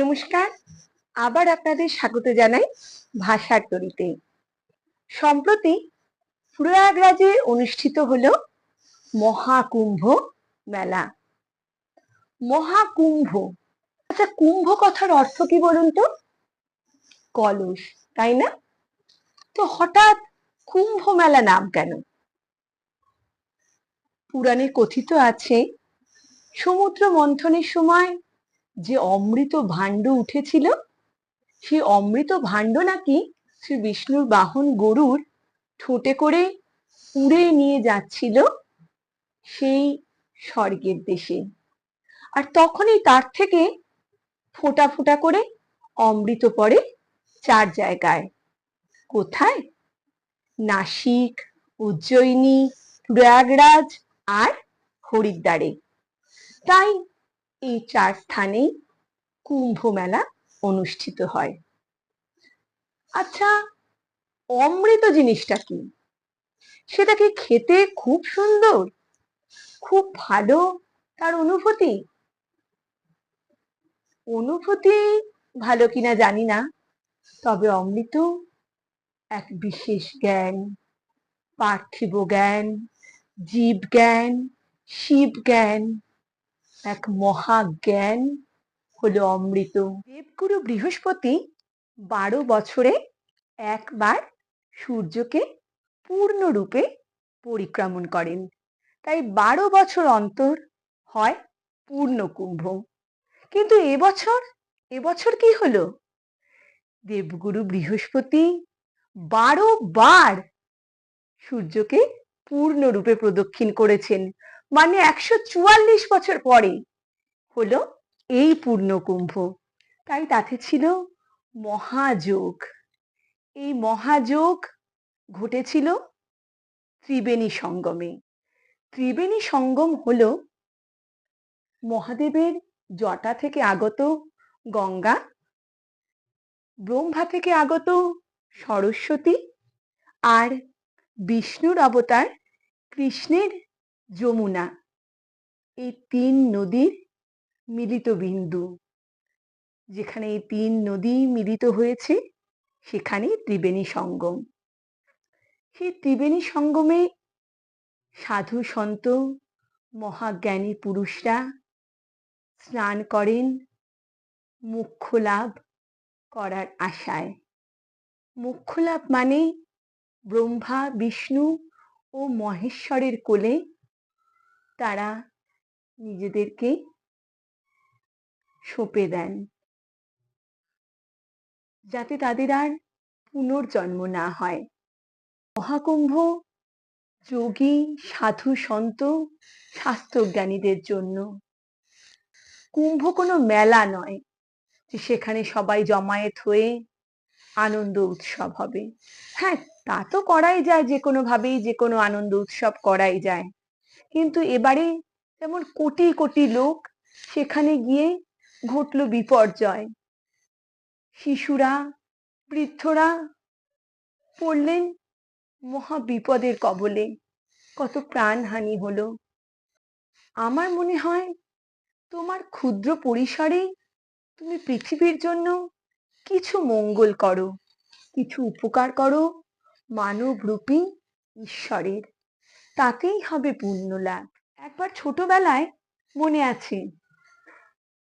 নমস্কার। আবার আপনাদের স্বাগত জানাই ভাষার তরিতে। সম্প্রতি প্রয়াগরাজে অনুষ্ঠিত হলো মহাকুম্ভ মেলা। মহাকুম্ভ আচ্ছা কুম্ভ কথার অর্থ কি বলুন তো? কলস, তাই না? তো হঠাৎ কুম্ভ মেলা নাম কেন? পুরাণে কথিত আছে, সমুদ্র মন্থনের সময় যে অমৃত ভাণ্ড উঠেছিল সেই অমৃত ভাণ্ড নাকি শ্রী বিষ্ণুর বাহন গরুর ঠোঁটে করে উড়ে নিয়ে যাচ্ছিল সেই স্বর্গের দেশে। আর তখনই তার থেকে ফোঁটা ফোঁটা করে অমৃত পড়ে চার জায়গায়। কোথায়? নাসিক, উজ্জয়িনী, প্রয়াগরাজ আর হরিদ্বারে। তাই এই চার স্থানেই কুম্ভ মেলা অনুষ্ঠিত হয়। আচ্ছা অমৃত জিনিসটা কি? সেটা কি খেতে খুব সুন্দর? খুব ভালো? তার অনুভূতি? অনুভূতি ভালো কিনা জানি না, তবে অমৃত এক বিশেষ জ্ঞান, পার্থিব জ্ঞান, জীব জ্ঞান, শিব জ্ঞান এক মহাজ্ঞান হলো অমৃত। দেবগুরু বৃহস্পতি বারো বছরে একবার সূর্যকে পূর্ণরূপে পরিক্রমণ করেন। তাই বারো বছর অন্তর হয় পূর্ণ কুম্ভ কিন্তু এবছর এবছর কি হলো? দেবগুরু বৃহস্পতি বারো বার সূর্যকে পূর্ণরূপে প্রদক্ষিণ করেছেন। মানে একশো চুয়াল্লিশ বছর পরে হলো এই পূর্ণকুম্ভ। তাই তাতে ছিল মহাযোগ। এই মহাযোগ ঘটেছিল ত্রিবেণী সঙ্গমে। ত্রিবেণী সঙ্গম হল মহাদেবের জটা থেকে আগত গঙ্গা, ব্রহ্মা থেকে আগত সরস্বতী আর বিষ্ণুর অবতার কৃষ্ণের যমুনা। এই তিন নদীর মিলিত বিন্দু। যেখানে এই তিন নদী মিলিত হয়েছে সেখানে ত্রিবেণী সঙ্গম। সেই ত্রিবেণী সঙ্গমে সাধু সন্ত, মহাজ্ঞানী পুরুষরা স্নান করেন মুখ্য লাভ করার আশায়। মুখ্য লাভ মানে ব্রহ্মা, বিষ্ণু ও মহেশ্বরের কোলে তারা নিজেদেরকে সঁপে দেন। যাতে তাদের আর পুনর্জন্ম না হয়। মহাকুম্ভ, যোগী, সাধু, সন্ত, শাস্ত্রজ্ঞানীদের জন্য। কুম্ভ কোনো মেলা নয় যে সেখানে সবাই জমায়েত হয়ে আনন্দ উৎসব হবে। হ্যাঁ তা তো করাই যায় যে কোনোভাবেই যে কোনো আনন্দ উৎসব করাই যায়। কিন্তু এবারে যেমন কোটি কোটি লোক সেখানে গিয়ে ঘটল বিপর্যয়। শিশুরা, বৃদ্ধরা পড়লেন মহা বিপদের কবলে। কত প্রাণহানি হলো। আমার মনে হয় তোমার ক্ষুদ্র পরিসরে তুমি পৃথিবীর জন্য কিছু মঙ্গল করো, কিছু উপকার করো মানবরূপী ঈশ্বরের। তাতেই হবে পুণ্য লাভ। একবার ছোটবেলায় মনে আছে,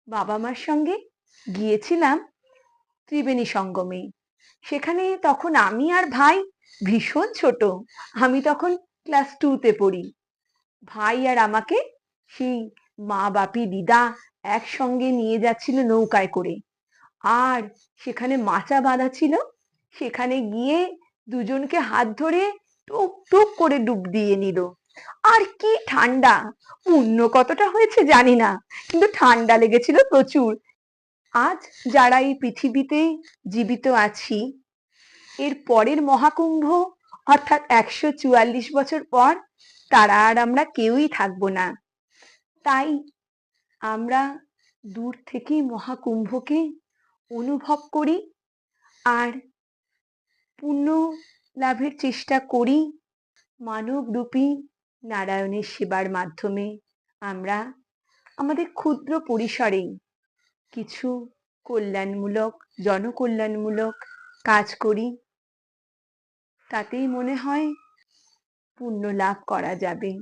বাবা মার সঙ্গে গিয়েছিলাম ত্রিবেণী সঙ্গমে। সেখানে তখন আমি আর ভাই ভীষণ ছোট, আমি তখন ক্লাস টুতে পড়ি। ভাই আর আমাকে সেই মা, বাপি, দিদা একসঙ্গে নিয়ে যাচ্ছিল নৌকায় করে। আর সেখানে মাচা বাঁধা ছিল, সেখানে গিয়ে দুজনকে হাত ধরে টুক টুক করে ডুব দিয়ে নিল। আর কি ঠান্ডা! পুণ্য কতটা হয়েছে জানি না, কিন্তু ঠান্ডা লেগেছিল প্রচুর। আজ যারা এই পৃথিবীতে জীবিত আছি, এর পরের মহাকুম্ভ, অর্থাৎ একশো চুয়াল্লিশ বছর পর, তারা আর আমরা কেউই থাকব না। তাই আমরা দূর থেকে মহাকুম্ভকে অনুভব করি আর পুণ্য লাভের চেষ্টা করি। মানবরূপী নারায়ণের সেবার মাধ্যমে আমরা আমাদের ক্ষুদ্র পরিসরেই কিছু কল্যাণমূলক, জনকল্যাণমূলক কাজ করি। তাতেই মনে হয় পুণ্য লাভ করা যাবে।